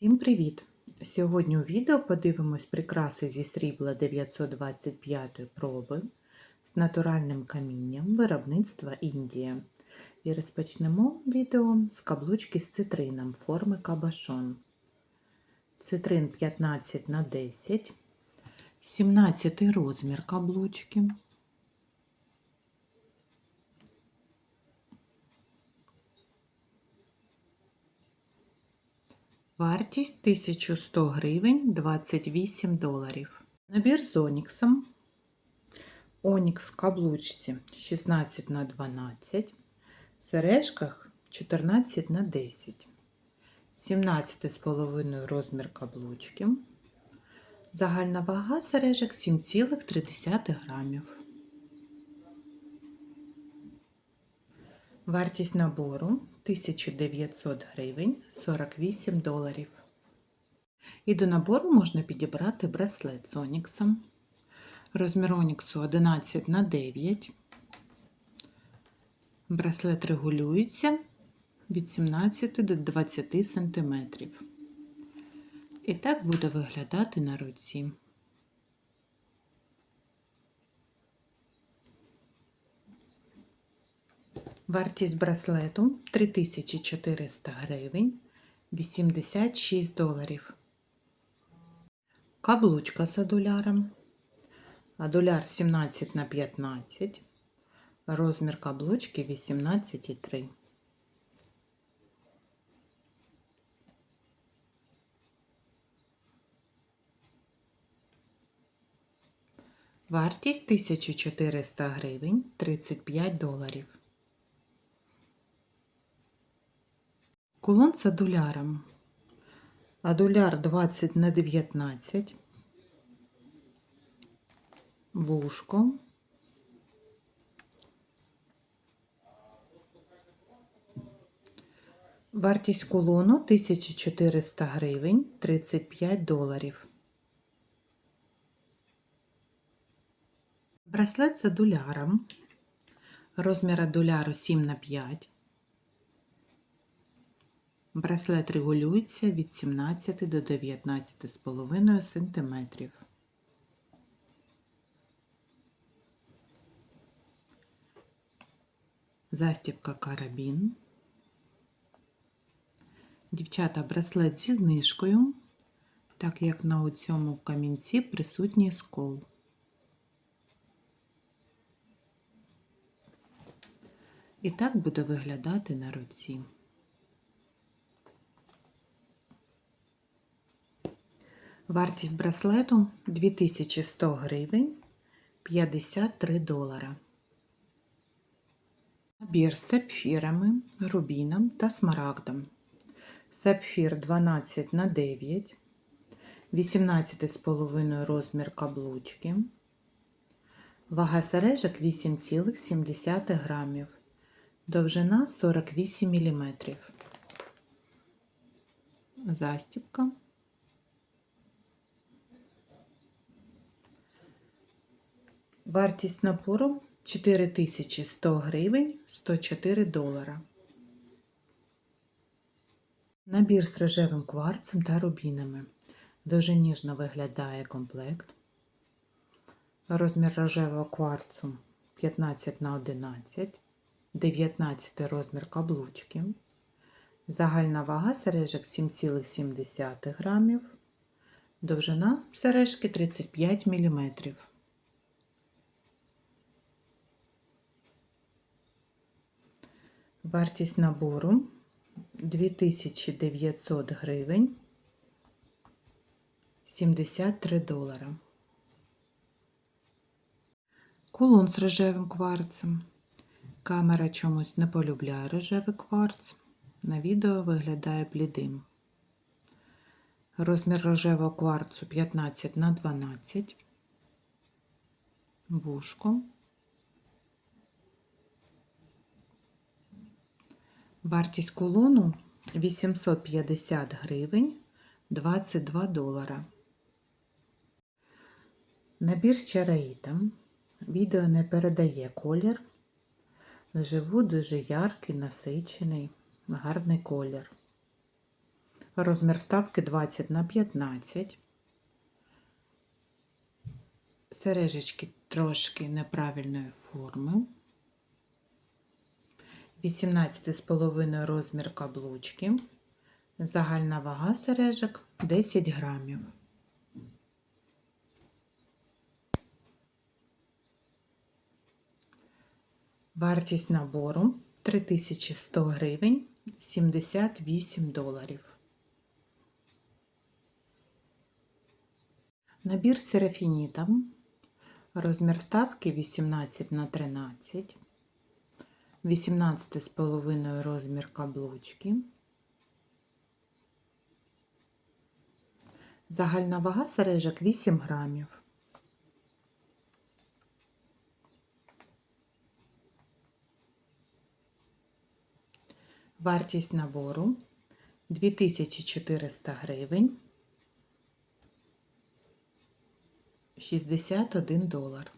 Всім привіт! Сьогодні у відео подивимось прикраси зі срібла 925 проби з натуральним камінням виробництва Індія. І розпочнемо відео з каблучки з цитрином форми кабашон. Цитрин 15 на 10, 17 розмір каблучки. Вартість 1100 гривень 28 доларів. Набір з оніксом. Онікс в каблучці 16 на 12, в сережках 14 на 10, 17,5 розмір каблучки. Загальна вага сережок 7,3 грамів. Вартість набору 1900 гривень 48 доларів. І до набору можна підібрати браслет з оніксом. Розмір оніксу 11 на 9. Браслет регулюється від 17 до 20 см. І так буде виглядати на руці. Вартість браслету 3400 гривень 86 доларів. Каблучка з адуляром. Адуляр 17 на 15. Розмір каблучки 18,3. Вартість 1400 гривень 35 доларів. Кулон з адуляром. Адуляр 20 на 19. Вушко. Вартість кулону 1400 гривень 35 доларів. Браслет з адуляром. Розмір адуляру 7 на 5. Браслет регулюється від 17 до 19,5 см. Застібка карабін. Дівчата браслет зі знижкою, так як на цьому камінці присутній скол. І так буде виглядати на руці. Вартість браслету 2100 гривень 53 долара. Набір з сапфірами, рубіном та смарагдом. Сапфір 12 на 9, 18,5 розмір каблучки. Вага сережок 8,7 грамів. Довжина 48 мм. Застібка. Вартість напору 4100 гривень 104 долара. Набір з рожевим кварцем та рубінами. Дуже ніжно виглядає комплект. Розмір рожевого кварцу 15 на 11, 19 розмір каблучки. Загальна вага сережок 7,7 грамів. Довжина сережки 35 мм. Вартість набору 2900 гривень 73 долара. Кулон з рожевим кварцем. Камера чомусь не полюбляє рожевий кварц. На відео виглядає блідим. Розмір рожевого кварцу 15 на 12. Вушко. Вартість кулону 850 гривень 22 долара. Набір з чараїтом. Відео не передає колір. Вживу дуже яркий, насичений, гарний колір. Розмір вставки 20 на 15. Сережечки трошки неправильної форми. 18,5 розмір каблучки. Загальна вага сережок 10 грамів. Вартість набору 3100 гривень 78 доларів. Набір з серафінітом. Розмір вставки 18 на 13. 18,5 розмір каблучки. Загальна вага сережок 8 грамів. Вартість набору 2400 гривень 61 долар.